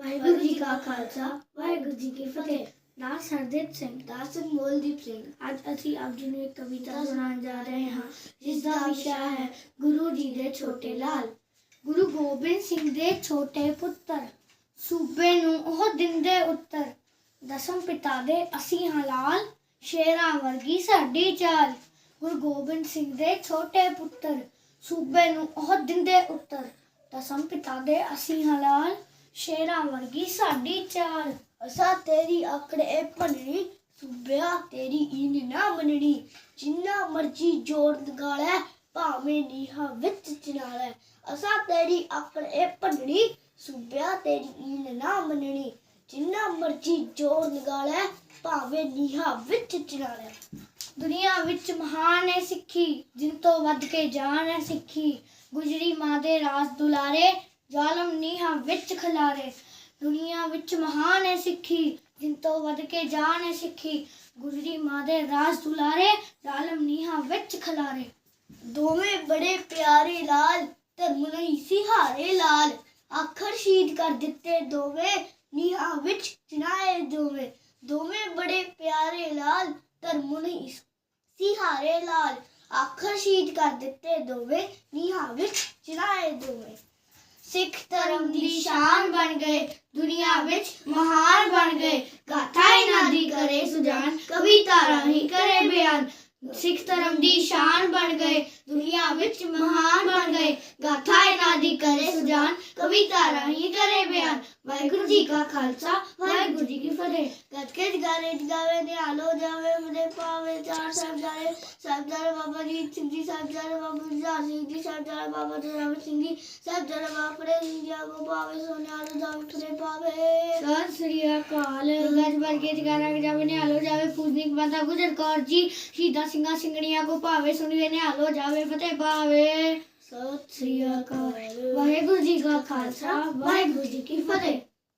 ਵਾਹਿਗੁਰੂ ਜੀ ਕਾ ਖਾਲਸਾ ਵਾਹਿਗੁਰੂ ਜੀ ਕੀ ਫਤਿਹ ਦਾਸ ਹਰਦੀਪ ਸਿੰਘ ਦਾਸ ਮੋਲਦੀਪ ਸਿੰਘ ਅੱਜ ਅਸੀਂ ਆਪ ਜੀ ਨੂੰ ਇੱਕ ਕਵਿਤਾ ਸੁਣਾਉਣ ਜਾ ਰਹੇ ਹਾਂ ਜਿਸ ਦਾ ਵਿਸ਼ਾ ਹੈ ਗੁਰੂ ਜੀ ਦੇ ਛੋਟੇ ਲਾਲ ਗੁਰੂ ਗੋਬਿੰਦ ਸਿੰਘ ਦੇ ਛੋਟੇ ਪੁੱਤਰ ਸੂਬੇ ਨੂੰ ਉਹ ਦਿੰਦੇ ਉੱਤਰ ਦਸਮ ਪਿਤਾ ਦੇ ਅਸੀਂ ਹਲਾਲ ਸ਼ੇਰਾਂ ਵਰਗੀ ਸਾਡੀ ਚਾਲ ਗੁਰੂ ਗੋਬਿੰਦ ਸਿੰਘ ਦੇ ਛੋਟੇ ਪੁੱਤਰ ਸੂਬੇ ਨੂੰ ਉਹ ਦਿੰਦੇ ਉੱਤਰ ਦਸਮ ਪਿਤਾ ਦੇ ਅਸੀਂ ਹਲਾਲ ਸ਼ੇਰਾਂ ਵਰਗੀ ਸਾਡੀ ਚਾਲ। ਅਸਾਂ ਤੇਰੀ ਆਕੜੇ ਭੰਨਣੀ ਸੁਬਿਆ ਤੇਰੀ ਈਨ ਨਾ ਮੰਨਣੀ। ਜਿੰਨਾ ਮਰਜ਼ੀ ਜੋੜ ਗਾਲੇ ਭਾਵੇਂ ਨੀਹਾਂ ਵਿੱਚ ਚਨਾਲੇ ਅਸਾਂ ਤੇਰੀ ਆਕੜੇ ਭੰਨਣੀ ਸੁਬਿਆ ਤੇਰੀ ਈਨ ਨਾ ਮੰਨਣੀ। ਜਿੰਨਾ ਮਰਜ਼ੀ ਜੋੜ ਗਾਲੇ ਭਾਵੇਂ ਨੀਹਾਂ ਵਿੱਚ ਚਨਾਲੇ ਦੁਨੀਆ ਵਿੱਚ ਮਹਾਨ ਹੈ ਸਿੱਖੀ ਜਿਨ ਤੋਂ ਵੱਧ ਕੇ ਜਾਨ ਹੈ ਸਿੱਖੀ। ਗੁਜਰੀ ਮਾਂ ਦੇ ਰਾਸ ਦੁਲਾਰੇ ਜ਼ਾਲਮ ਨੀਹਾਂ ਵਿੱਚ ਖਿਲਾਰੇ, ਦੁਨੀਆ ਵਿੱਚ ਮਹਾਨ ਹੈ ਸਿੱਖੀ ਜਿਨ ਤੋਂ ਵੱਧ ਕੇ ਜਾਨ ਹੈ ਸਿੱਖੀ। ਗੁਜਰੀ ਮਾਂ ਦੇ ਰਾਸ ਦੁਲਾਰੇ, ਜ਼ਾਲਮ ਨੀਹਾਂ ਵਿੱਚ ਖਿਲਾਰੇ। ਦੋਵੇਂ ਬੜੇ ਪਿਆਰੇ ਲਾਲ, ਧਰਮ ਨਹੀਂ ਸੀ ਹਾਰੇ ਲਾਲ। ਆਖਰ ਸ਼ਹੀਦ ਕਰ ਦਿੱਤੇ ਦੋਵੇਂ, ਨੀਹਾਂ ਵਿੱਚ ਚਨਾਏ ਦੋਵੇਂ। ਦੋਵੇਂ ਬੜੇ ਪਿਆਰੇ ਲਾਲ, ਧਰਮ ਨਹੀਂ ਸੀ ਹਾਰੇ ਲਾਲ। ਆਖਰ ਸ਼ਹੀਦ ਕਰ ਦਿੱਤੇ ਦੋਵੇਂ, ਨੀਹਾਂ ਵਿੱਚ ਚਨਾਏ ਦੋਵੇਂ। ਸਿੱਖ ਧਰਮ ਦੀ ਸ਼ਾਨ ਬਣ ਗਏ, ਦੁਨੀਆ ਵਿੱਚ ਮਹਾਨ ਬਣ ਗਏ। ਗਾਥਾ ਇਹਨਾਂ ਦੀ ਕਰੇ ਸੁਜਾਨ, ਕਵਿਤਾ ਰਾਹੀਂ ਕਰੇ ਬਿਆਨ। ਸਿੱਖ ਧਰਮ ਦੀ ਸ਼ਾਨ ਬਣ ਗਏ, ਦੁਨੀਆ ਵਿੱਚ ਮਹਾਨ ਬਣ ਗਏ। ਗਾਥਾ ਇਹਨਾਂ ਦੀ ਕਰੇ ਸੁਜਾਨ, ਕਵਿਤਾ ਰਾਹੀਂ ਕਰੇ ਬਿਆਨ। ਵਾਹਿਗੁਰੂ ਜੀ ਕਾ ਖਾਲਸਾ, ਵਾਹਿਗੁਰੂ ਜੀ ਕੀ ਫਤਿਹ। ਗੱਤਕੇ ਜਗਾਰੇ ਜਗਾਵੇ ਨੇ ਆਲੋ ਜਾਵੇ, ਮਦੇ ਪਾਵੇ ਚਾਰ ਸਾਹਿਬ ਜਾਰੇ ਸਾਹਿਬ ਜਾਰੇ ਬਾਬਾ ਜੀ ਸਿੰਘ ਜੀ ਸਾਹਿਬ ਜਾਰੇ ਬਾਬਾ ਜੀ ਜਾਰ ਸਿੰਘ ਜੀ ਸਾਹਿਬ ਜਾਰੇ ਬਾਬਾ ਜਰਾਮ ਸਿੰਘ ਜੀ ਸਾਹਿਬ ਜਾਰੇ ਬਾਪਰੇ ਜੀ ਆਗੋ ਪਾਵੇ ਸੋਨੇ ਆਲੋ ਜਾਵੇ ਫਰੇ ਪਾਵੇ ਸਤਿ ਸ੍ਰੀ ਅਕਾਲ। ਗੱਜ ਕੇ ਜਗਾਰਾ ਜਾਵੇ ਨੇ ਹਾਲੋ ਜਾਵੇ ਪੂਜਨਿਕ ਬੰਦਾ ਗੁਜਰ ਕੌਰ ਜੀ ਸ਼ਹੀਦਾਂ ਸਿੰਘਾਂ ਸਿੰਘਣੀਆਂ ਕੋ ਭਾਵੇ ਸੁਣੀਏ ਨੇ ਹਾਲੋ ਜਾਵੇ ਫਤਿਹ ਪਾਵੇ ਸਤਿ ਸ੍ਰੀ ਅਕਾਲ। ਵਾਹਿਗੁਰੂ ਜੀ ਕਾ ਖਾਲਸਾ ਵਾਹਿਗੁਰੂ ਜੀ ਕੀ ਫਤਿਹ।